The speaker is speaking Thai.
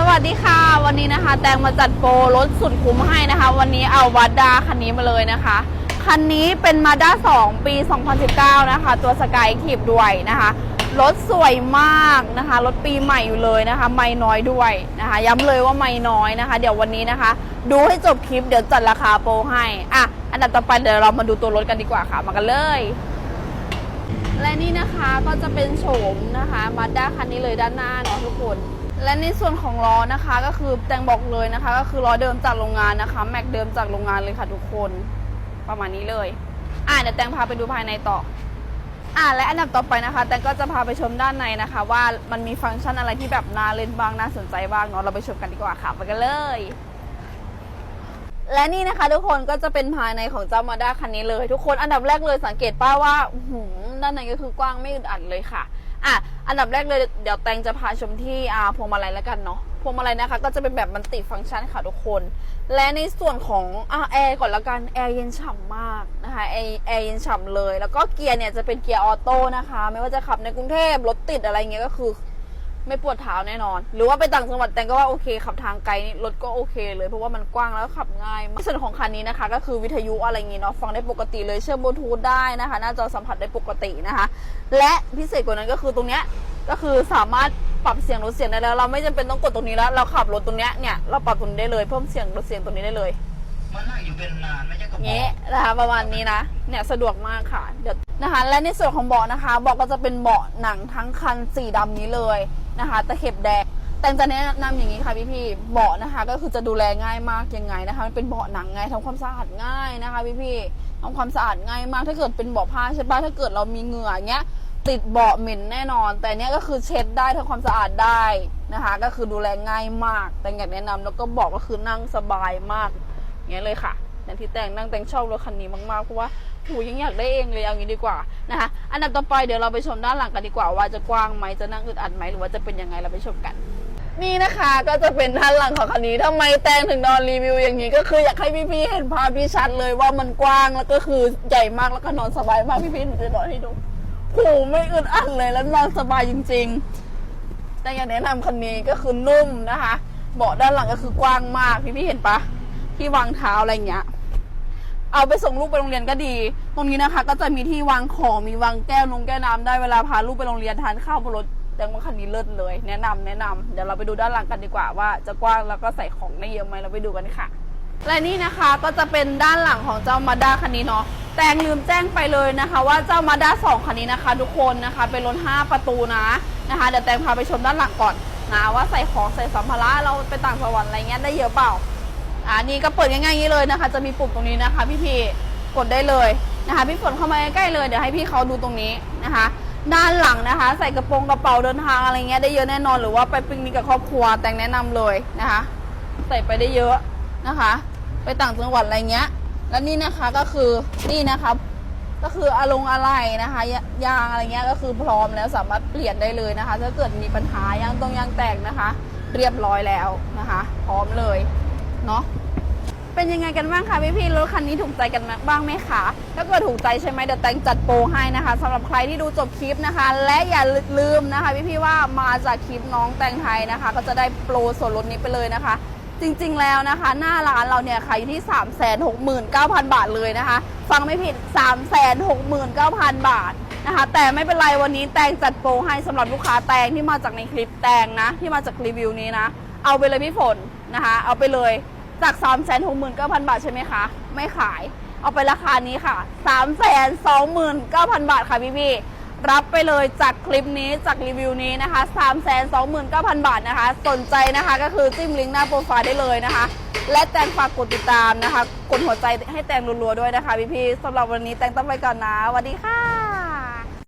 สวัสดีค่ะ วันนี้นะคะ แตงมาจัดโปรรถสุดคุ้มให้นะคะ วันนี้เอาวัดดาคันนี้มาเลยนะคะ คันนี้เป็นมาด้า2ปี 2019 นะคะ ตัวสกายทีบด้วยนะคะรถสวยมากนะคะรถปีใหม่อยู่เลยนะคะ ไม่น้อยด้วยนะคะ ย้ำเลยว่าไม่น้อยนะคะ เดี๋ยววันนี้นะคะ ดูให้จบคลิปเดี๋ยวจัดราคาโปรให้อะอันดับต่อไปเดี๋ยวเรามาดูตัวรถกันดีกว่าค่ะมากันเลยและนี่นะคะก็จะเป็นโฉมนะคะมาด้าคันนี้เลยด้านหน้าเนาะทุกคน และในส่วนของล้อนะคะก็คือแตงบอกเลยนะคะ ก็คือล้อเดิมจากโรงงานนะคะ แม็กเดิมจากโรงงานเลยค่ะทุกคนประมาณนี้เลยอะเดี๋ยวแตงพาไปดูภายในต่ออะและอันดับต่อไปนะคะ แตงก็จะพาไปชมด้านในนะคะ ว่ามันมีฟังก์ชันอะไรที่แบบน่าเล่นบ้างน่าสนใจบ้างเนาะเราไปชมกันดีกว่าค่ะไปกันเลยและนี่นะคะทุกคนก็จะเป็นภายในของเจ้ามาด้าคันนี้เลย ทุกคนอันดับแรกเลยสังเกตป้าว่าหือด้านในก็คือกว้างไม่อึดอัดเลยค่ะ อะอันดับแรกเลยเดี๋ยวแตงจะพาชมที่อ่าพวงมาลัยแล้วกันเนาะพวงมาลัยนะคะ ก็จะเป็นแบบมันติฟังก์ชันค่ะทุกคน และในส่วนของอ่าแอร์ก่อนแล้วกันแอร์เย็นฉ่ำมากนะคะแอร์แอร์เย็นฉ่ำเลย แล้วก็เกียร์เนี่ยจะเป็นเกียร์ออโต้นะคะ ไม่ว่าจะขับในกรุงเทพรถติดอะไรเงี้ยก็คือ ไม่ปวดเท้าแน่นอน หรือว่าไปต่างจังหวัดแต่ก็ว่าโอเค ขับทางไกลนี่รถก็โอเคเลยเพราะว่ามันกว้างแล้วก็ขับง่ายมากส่วนของคันนี้นะคะ ก็คือวิทยุอะไรอย่างงี้เนาะฟังได้ปกติเลยเชื่อมบลูทูธได้นะคะหน้าจอสัมผัสได้ปกตินะคะ และพิเศษกว่านั้นก็คือตรงเนี้ยก็คือสามารถปรับเสียงลดเสียงได้แล้ว เราไม่จำเป็นต้องกดตรงนี้แล้วเราขับรถตรงเนี้ยเนี่ยเราปรับตรงนี้ได้เลยเพิ่มเสียงลดเสียงตรงนี้ได้เลยมันนั่งอยู่เป็นนานไม่ใช่กระเงี้เป๋านะคะประมาณนี้นะเนี่ยสะดวกมากค่ะเดี๋ยวนะคะ และในส่วนของเบาะนะคะเบาะก็จะเป็นเบาะหนังทั้งคันสีดำนี้เลย นะคะ ตะเข็บแดงแต่จะแนะนำอย่างนี้ค่ะพี่พี่เบาะนะคะ ก็คือจะดูแลง่ายมากยังไงนะคะ มันเป็นเบาะหนังไงทำความสะอาดง่ายนะคะพี่พี่ทำความสะอาดง่ายมากถ้าเกิดเป็นเบาะผ้าใช่ปะถ้าเกิดเรามีเหงื่ออย่างเงี้ยติดเบาะเหม็นแน่นอน แต่เนี้ยก็คือเช็ดได้ทำความสะอาดได้นะคะ ก็คือดูแลง่ายมาก แต่อยากแนะนำแล้วก็บอกก็คือนั่งสบายมากอย่างเงี้ยเลยค่ะอย่างที่แต่งนั่งแต่งชอบรถคันนี้มากๆเพราะว่า หูยังอยากได้เองเลยเอางี้ดีกว่านะคะอันดับต่อไปเดี๋ยวเราไปชมด้านหลังกันดีกว่า ว่าจะกว้างไหมจะนั่งอึดอัดไหมหรือว่าจะเป็นยังไงเราไปชมกัน นี่นะคะก็จะเป็นด้านหลังของคันนี้ทำไมแตงถึงนอนรีวิวอย่างนี้ก็คืออยากให้พี่ๆเห็นภาพที่ชัดเลยว่ามันกว้างแล้วก็คือใหญ่มากแล้วก็นอนสบายมากพี่ๆหนูจะนอนให้ดูโหไม่อึดอัดเลยแล้วนอนสบายจริง ๆ แต่อยากแนะนำคันนี้ก็คือนุ่มนะคะ เบาะด้านหลังก็คือกว้างมากพี่พี่ๆเห็นปะที่วางเท้าอะไรเงี้ย เอาไปส่งลูกไปโรงเรียนก็ดี ตรงนี้นะคะ ก็จะมีที่วางของมีวางแก้วนงแก้วน้ำได้เวลาพาลูกไปโรงเรียนทานข้าวบนรถแต่ว่าคันนี้เลิศเลย แนะนำแนะนำเดี๋ยวเราไปดูด้านหลังกันดีกว่าว่าจะกว้างแล้วก็ใส่ของได้เยอะไหมเราไปดูกันค่ะ และนี่นะคะก็จะเป็นด้านหลังของเจ้ามาด้าคันนี้เนาะแตงลืมแจ้งไปเลยนะคะ ว่าเจ้ามาด้าสองคันนี้นะคะ ทุกคนนะคะเป็นรถ5ประตูนะนะคะเดี๋ยวแตงพาไปชมด้านหลังก่อนนะว่าใส่ของใส่สัมภาระเราไปต่างจังหวัดอะไรเงี้ยได้เยอะเปล่า อ่านี่ก็เปิดง่ายๆอย่างนี้เลยนะคะ จะมีปุ่มตรงนี้นะคะ พี่พีกดได้เลยนะคะ พี่ฝนเข้ามาใกล้ๆเลยเดี๋ยวให้พี่เขาดูตรงนี้นะคะ ด้านหลังนะคะ ใส่กระโปรงกระเป๋าเดินทางอะไรเงี้ยได้เยอะแน่นอนหรือว่าไปปิกนิกกับครอบครัวแต่งแนะนำเลยนะคะ ใส่ไปได้เยอะนะคะ ไปต่างจังหวัดอะไรเงี้ย แล้วนี่นะคะก็คือนี่นะคะก็คืออารมณ์อะไรนะคะยยางอะไรเงี้ยก็คือพร้อมแล้วสามารถเปลี่ยนได้เลยนะคะ ถ้าเกิดมีปัญหายางตรงยางแตกนะคะ เรียบร้อยแล้วนะคะ พร้อมเลย เนาะเป็นยังไงกันบ้างคะพี่พี่รถคันนี้ถูกใจกันบ้างไหมคะถ้าเกิดถูกใจใช่ไหมเดี๋ยวแตงจัดโปรให้นะคะสำหรับใครที่ดูจบคลิปนะคะ และอย่าลืมนะคะพี่พี่ว่ามาจากคลิปน้องแตงไทยนะคะ ก็จะได้โปรส่วนลดนี้ไปเลยนะคะ จริงๆแล้วนะคะ หน้าร้านเราเนี่ยขายอยู่ที่ 3 6 9 0 0 0 บาทเลยนะคะ ฟังไม่ผิด 3 6 9 0 0 0 บาทนะคะ แต่ไม่เป็นไรวันนี้แตงจัดโปรให้สำหรับลูกค้าแตงที่มาจากในคลิปแตงนะที่มาจากรีวิวนี้นะเอาไปเลยพี่ฝนนะคะ เอาไปเลย จาก 3 6 9 0 0 0 บาทใช่ไหมคะ ไม่ขาย เอาไปราคานี้ค่ะ 3 2 9 0 0 0 บาทค่ะพี่พี่รับไปเลยจากคลิปนี้จากรีวิวนี้นะคะ3 2 9 0 0 0 บาทนะคะ สนใจนะคะก็คือจิ้มลิงก์หน้าโปรไฟล์ได้เลยนะคะ และแตงฝากกดติดตามนะคะ กดหัวใจให้แตงรัวๆด้วยนะคะพี่พี่สำหรับวันนี้แตงต้องไปก่อนนะสวัสดีค่ะ